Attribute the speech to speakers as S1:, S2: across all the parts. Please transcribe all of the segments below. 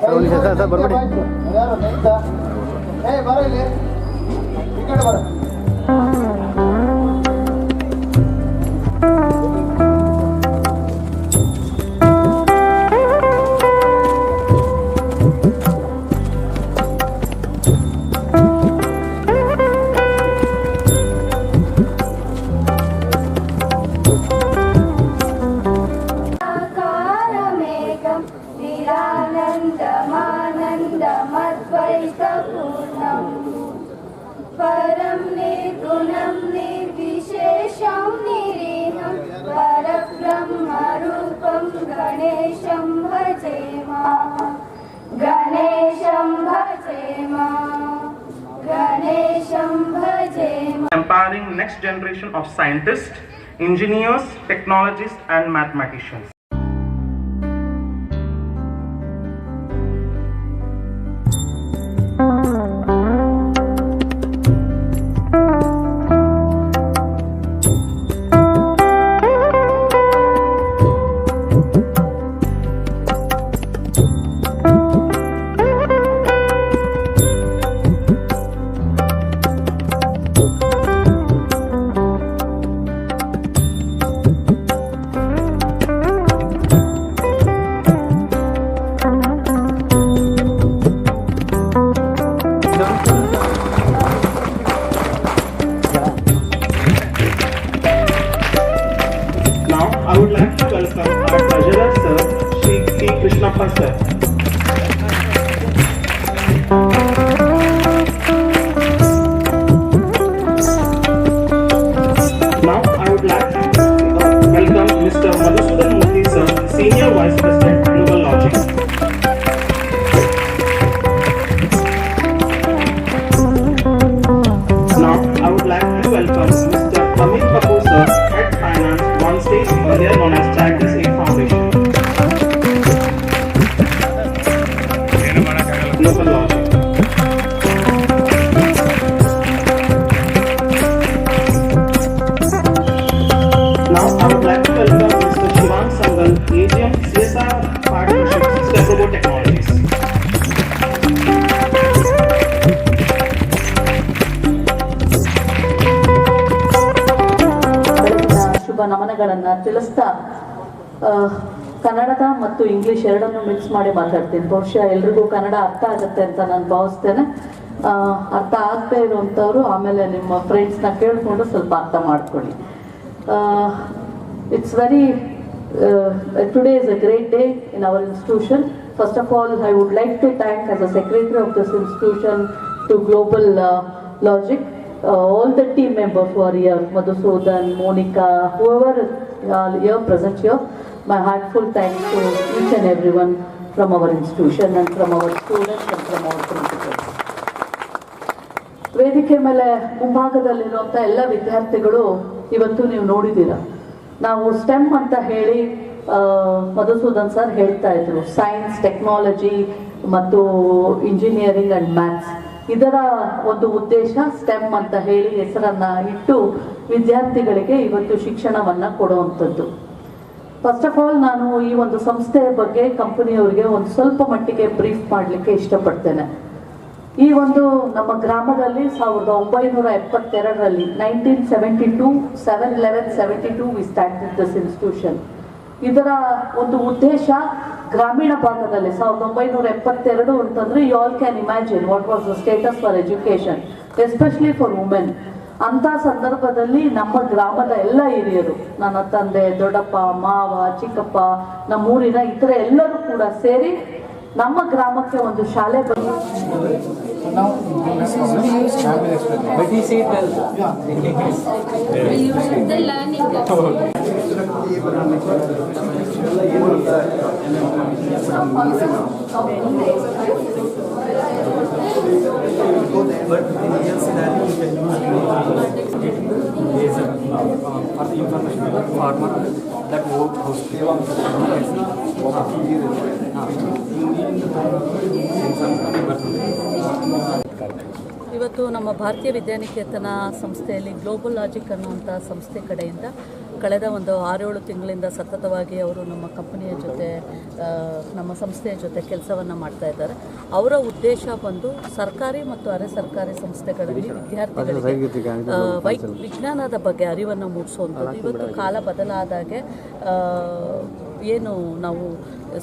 S1: Sir ಒಂದು ನಿಮಿಷ sir sir ಬರ್ಬೇಡಿ
S2: ಏ ಬರ ಇಲ್ಲಿ. ಈ ಕಡೆ ಬರ.
S3: निरानन्दमानन्दमद्वैतपूर्णम् परं निर्गुणं निर्विशेषं निरीहं परब्रह्मरूपं गणेशं भजेम गणेशं भजेम गणेशं भजेम
S4: empowering next generation of scientists, engineers, technologists, and mathematicians.
S5: Thank you. realize this. ಕನ್ನಡದ ಮತ್ತು ಇಂಗ್ಲಿಷ್ ಎರಡನ್ನು ಮಿಕ್ಸ್ ಮಾಡಿ ಮಾತಾಡ್ತೀನಿ. ಬಹುಶಃ ಎಲ್ರಿಗೂ ಕನ್ನಡ ಅರ್ಥ ಆಗುತ್ತೆ ಅಂತ ನಾನು ಭಾವಿಸ್ತೇನೆ. ಅರ್ಥ ಆಗದೆ ಇರುವಂಥವ್ರು ಆಮೇಲೆ ನಿಮ್ಮ ಫ್ರೆಂಡ್ಸ್ನ ಕೇಳಿಕೊಂಡು ಸ್ವಲ್ಪ ಅರ್ಥ ಮಾಡ್ಕೊಳ್ಳಿ. It's very today is a great day in our institution first of all I would like to thank as a secretary of this institution to global logic all the team members who are here, Madhusudan, Monica, whoever are here present here, my heartful thanks to each and everyone from our institution and from our students and from our principals. ವೇದಿಕೆ ಮೇಲೆ ಮುಂಭಾಗದಲ್ಲಿರುವಂಥ ಎಲ್ಲ ವಿದ್ಯಾರ್ಥಿಗಳು ಇವತ್ತು ನೀವು ನೋಡಿದ್ದೀರ ನಾವು stem ಅಂತ ಹೇಳಿ Madhusudan sir ಹೇಳ್ತಾ ಇದ್ರು ಸೈನ್ಸ್ ಟೆಕ್ನಾಲಜಿ ಮತ್ತು ಇಂಜಿನಿಯರಿಂಗ್ ಅಂಡ್ ಮ್ಯಾಥ್ಸ್ ಇದರ ಒಂದು ಉದ್ದೇಶ ಸ್ಟೆಮ್ ಅಂತ ಹೇಳಿ ಹೆಸರನ್ನ ಇಟ್ಟು ವಿದ್ಯಾರ್ಥಿಗಳಿಗೆ ಇವತ್ತು ಶಿಕ್ಷಣವನ್ನ ಕೊಡುವಂಥದ್ದು. ಫಸ್ಟ್ ಆಫ್ ಆಲ್ ನಾನು ಈ ಒಂದು ಸಂಸ್ಥೆಯ ಬಗ್ಗೆ ಕಂಪನಿಯವರಿಗೆ ಒಂದು ಸ್ವಲ್ಪ ಮಟ್ಟಿಗೆ ಬ್ರೀಫ್ ಮಾಡಲಿಕ್ಕೆ ಇಷ್ಟಪಡ್ತೇನೆ. ಈ ಒಂದು ನಮ್ಮ ಗ್ರಾಮದಲ್ಲಿ ಸಾವಿರದ ಒಂಬೈನೂರ ಎಪ್ಪತ್ತೆರಡರಲ್ಲಿ nineteen seventy two seven eleven seventy two we start this institution ಇದರ ಒಂದು ಉದ್ದೇಶ ಗ್ರಾಮೀಣ ಭಾಗದಲ್ಲಿ ಸಾವಿರದ ಒಂಬೈನೂರ ಎಪ್ಪತ್ತೆರಡು ಅಂತಂದ್ರೆ you all can imagine what was the status for education especially for women ಅಂತ ಸಂದರ್ಭದಲ್ಲಿ ನಮ್ಮ ಗ್ರಾಮದ ಎಲ್ಲ ಹಿರಿಯರು, ನನ್ನ ತಂದೆ, ದೊಡ್ಡಪ್ಪ, ಮಾವ, ಚಿಕ್ಕಪ್ಪ ನಮ್ಮ ಊರಿನ ಇತರ ಎಲ್ಲರೂ ಕೂಡ ಸೇರಿ ನಮ್ಮ ಗ್ರಾಮಕ್ಕೆ ಒಂದು ಶಾಲೆ ಬಂದು So now.
S1: But he said well. Yeah. The learning.
S6: But in real scenario, you can use for the information of the farmer that work.
S5: ಇವತ್ತು ನಮ್ಮ ಭಾರತೀಯ ವಿದ್ಯಾನಿಕೇತನ ಸಂಸ್ಥೆಯಲ್ಲಿ ಗ್ಲೋಬಲ್ ಲಾಜಿಕ್ ಅನ್ನುವಂಥ ಸಂಸ್ಥೆ ಕಡೆಯಿಂದ ಕಳೆದ ಒಂದು ಆರೇಳು ತಿಂಗಳಿಂದ ಸತತವಾಗಿ ಅವರು ನಮ್ಮ ಕಂಪನಿಯ ಜೊತೆ ನಮ್ಮ ಸಂಸ್ಥೆಯ ಜೊತೆ ಕೆಲಸವನ್ನು ಮಾಡ್ತಾ ಇದ್ದಾರೆ. ಅವರ ಉದ್ದೇಶ ಬಂದು ಸರ್ಕಾರಿ ಮತ್ತು ಅರೆ ಸರ್ಕಾರಿ ಸಂಸ್ಥೆಗಳಲ್ಲಿ ವಿದ್ಯಾರ್ಥಿಗಳಿಗೆ ವೈ ವಿಜ್ಞಾನದ ಬಗ್ಗೆ ಅರಿವನ್ನು ಮೂಡಿಸುವಂಥದ್ದು. ಇವತ್ತು ಕಾಲ ಬದಲಾದಾಗೆ ಏನು ನಾವು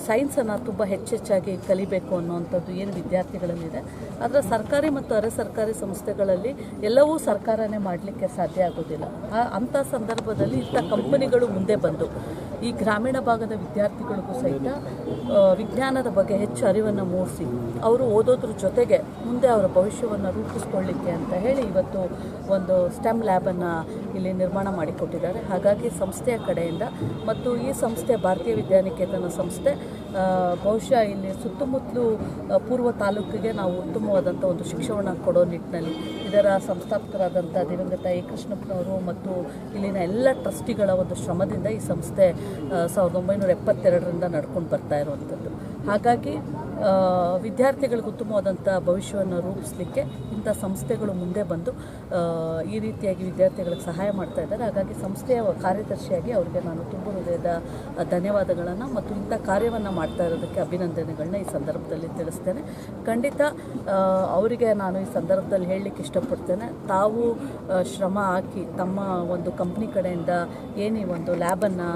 S5: ಸೈನ್ಸನ್ನು ತುಂಬ ಹೆಚ್ಚೆಚ್ಚಾಗಿ ಕಲಿಬೇಕು ಅನ್ನುವಂಥದ್ದು ಏನು ವಿದ್ಯಾರ್ಥಿಗಳಲ್ಲಿದೆ. ಆದರೆ ಸರ್ಕಾರಿ ಮತ್ತು ಅರೆ ಸರ್ಕಾರಿ ಸಂಸ್ಥೆಗಳಲ್ಲಿ ಎಲ್ಲವೂ ಸರ್ಕಾರನೇ ಮಾಡಲಿಕ್ಕೆ ಸಾಧ್ಯ ಆಗೋದಿಲ್ಲ. ಅಂಥ ಸಂದರ್ಭದಲ್ಲಿ ಇಂಥ ಕಂಪನಿಗಳು ಮುಂದೆ ಬಂದು, ಈ ಗ್ರಾಮೀಣ ಭಾಗದ ವಿದ್ಯಾರ್ಥಿಗಳಿಗೂ ಸಹಿತ ವಿಜ್ಞಾನದ ಬಗ್ಗೆ ಹೆಚ್ಚು ಅರಿವನ್ನು ಮೂಡಿಸಿ, ಅವರು ಓದೋದ್ರ ಜೊತೆಗೆ ಮುಂದೆ ಅವರ ಭವಿಷ್ಯವನ್ನು ರೂಪಿಸ್ಕೊಳ್ಳಿಕ್ಕೆ ಅಂತ ಹೇಳಿ ಇವತ್ತು ಒಂದು ಸ್ಟೆಮ್ ಲ್ಯಾಬನ್ನು ಇಲ್ಲಿ ನಿರ್ಮಾಣ ಮಾಡಿಕೊಟ್ಟಿದ್ದಾರೆ. ಹಾಗಾಗಿ ಸಂಸ್ಥೆಯ ಕಡೆಯಿಂದ ಮತ್ತು ಈ ಸಂಸ್ಥೆ ಭಾರತೀಯ ವಿದ್ಯಾನಿಕೇತನ ಸಂಸ್ಥೆ ಬಹುಶಃ ಇಲ್ಲಿ ಸುತ್ತಮುತ್ತಲು ಪೂರ್ವ ತಾಲೂಕಿಗೆ ನಾವು ಉತ್ತಮವಾದಂಥ ಒಂದು ಶಿಕ್ಷಣವನ್ನು ಕೊಡೋ ನಿಟ್ಟಿನಲ್ಲಿ ಇದರ ಸಂಸ್ಥಾಪಕರಾದಂಥ ದಿವಂಗತ ಎ. ಕೃಷ್ಣಪ್ಪನವರು ಮತ್ತು ಇಲ್ಲಿನ ಎಲ್ಲ ಟ್ರಸ್ಟಿಗಳ ಒಂದು ಶ್ರಮದಿಂದ ಈ ಸಂಸ್ಥೆ ಸಾವಿರದ ಒಂಬೈನೂರ ಎಪ್ಪತ್ತೆರಡರಿಂದ ನಡ್ಕೊಂಡು ಬರ್ತಾ ಇರುವಂಥದ್ದು ಹಾಗಾಗಿ ವಿದ್ಯಾರ್ಥಿಗಳಿಗೆ ಉತ್ತಮವಾದಂಥ ಭವಿಷ್ಯವನ್ನು ರೂಪಿಸಲಿಕ್ಕೆ ಇಂಥ ಸಂಸ್ಥೆಗಳು ಮುಂದೆ ಬಂದು ಈ ರೀತಿಯಾಗಿ ವಿದ್ಯಾರ್ಥಿಗಳಿಗೆ ಸಹಾಯ ಮಾಡ್ತಾ ಇದ್ದಾರೆ. ಹಾಗಾಗಿ ಸಂಸ್ಥೆಯ ಕಾರ್ಯದರ್ಶಿಯಾಗಿ ಅವರಿಗೆ ನಾನು ತುಂಬ ಹೃದಯದ ಧನ್ಯವಾದಗಳನ್ನು ಮತ್ತು ಇಂಥ ಕಾರ್ಯವನ್ನು ಮಾಡ್ತಾ ಇರೋದಕ್ಕೆ ಅಭಿನಂದನೆಗಳನ್ನ ಈ ಸಂದರ್ಭದಲ್ಲಿ ತಿಳಿಸ್ತೇನೆ. ಖಂಡಿತ ಅವರಿಗೆ ನಾನು ಈ ಸಂದರ್ಭದಲ್ಲಿ ಹೇಳಲಿಕ್ಕೆ ಇಷ್ಟಪಡ್ತೇನೆ. ತಾವು ಶ್ರಮ ಹಾಕಿ ತಮ್ಮ ಒಂದು ಕಂಪ್ನಿ ಕಡೆಯಿಂದ ಏನು ಒಂದು ಲ್ಯಾಬನ್ನು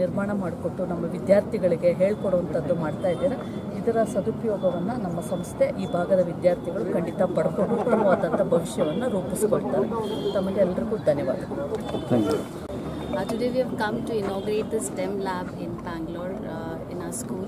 S5: ನಿರ್ಮಾಣ ಮಾಡಿಕೊಟ್ಟು ನಮ್ಮ ವಿದ್ಯಾರ್ಥಿಗಳಿಗೆ ಹೇಳ್ಕೊಡುವಂಥದ್ದು ಮಾಡ್ತಾ ಇದ್ದೀರಾ. ಇದರ ಸದುಪಯೋಗವನ್ನು ನಮ್ಮ ಸಂಸ್ಥೆ ಈ ಭಾಗದ ವಿದ್ಯಾರ್ಥಿಗಳು ಖಂಡಿತ ಪಡ್ಕೊಂಡು ಉತ್ತಮವಾದಂಥ ಭವಿಷ್ಯವನ್ನು ರೂಪಿಸ್ಕೊಳ್ತಾರೆ. ತಮಗೆಲ್ಲರಿಗೂ ಧನ್ಯವಾದಗಳು.
S7: Uh, today we have come to inaugurate the STEM lab in Bangalore uh, in our school.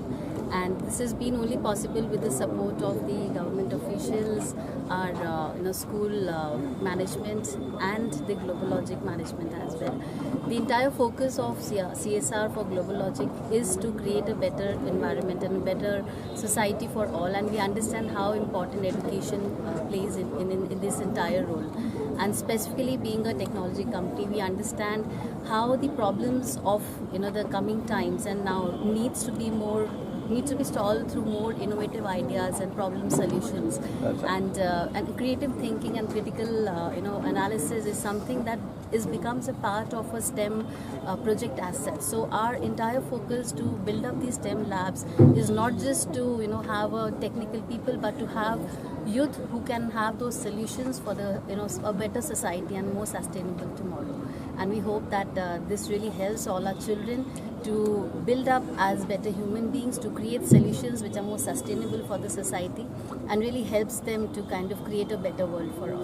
S7: And this has been only possible with the support of the government officials, our uh, you know, school uh, management and the Global Logic management as well. The entire focus of CSR for Global Logic is to create a better environment and a better society for all and we understand how important education uh, plays in, in, in this entire role and specifically being a technology company we understand how the problems of you know the coming times and now needs to be more needs to be solved through more innovative ideas and problem solutions and uh, and creative thinking and critical uh, you know analysis is something that is becomes a part of a STEM uh, project asset. So our entire focus to build up these STEM labs is not just to you know have a technical people, but to have youth who can have those solutions for the you know a better society and more sustainable tomorrow. And we hope that uh, this really helps all our children to build up as better human beings, to create solutions which are more sustainable for the society, and really helps them to kind of create a better world for all.